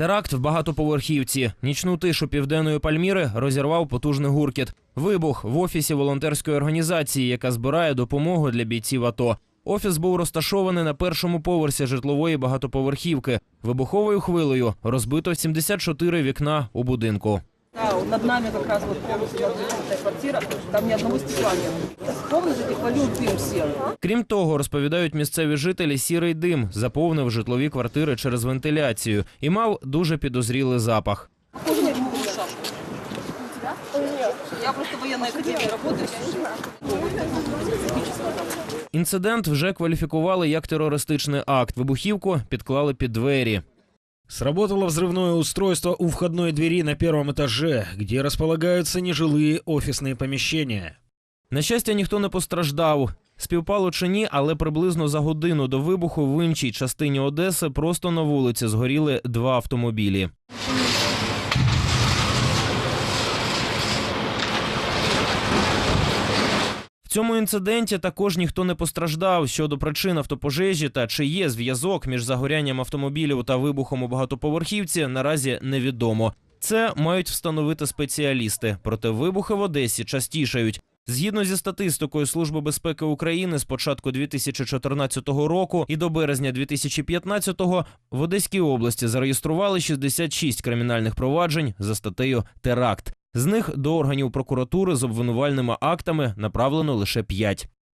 Теракт в багатоповерхівці. Нічну тишу південної Пальміри розірвав потужний гуркіт. Вибух в офісі волонтерської організації, яка збирає допомогу для бійців АТО. Офіс був розташований на першому поверсі житлової багатоповерхівки. Вибуховою хвилею розбито 74 вікна у будинку Да, вот над нами как раз вот полностью эта квартира, там ни одного стекла нет. С комнаты этих валил дым серый. Крім того, розповідають місцеві жителі, сірий дим заповнив житлові квартири через вентиляцію і мав дуже підозрілий запах. Похоже на гумовую шашку. Я просто в военной академии работаю. Інцидент вже кваліфікували як терористичний акт. Вибухівку підклали під двері. Сработало взрывное устройство у входной двери на первом этаже, где располагаются нежилые офисные помещения. На щастя, ніхто не постраждав. Співпало чи ні, але приблизно за годину до вибуху в іншій частині Одеси просто на вулиці згоріли два автомобілі. Цьому інциденті також ніхто не постраждав. Щодо причин автопожежі та чи є зв'язок між загорянням автомобілів та вибухом у багатоповерхівці, наразі невідомо. Це мають встановити спеціалісти. Проте вибухи в Одесі частішають. Згідно зі статистикою Служби безпеки України, з початку 2014 року і до березня 2015-го в Одеській області зареєстрували 66 кримінальних проваджень за статтею теракт. З них до органів прокуратури з обвинувальними актами направлено лише 5.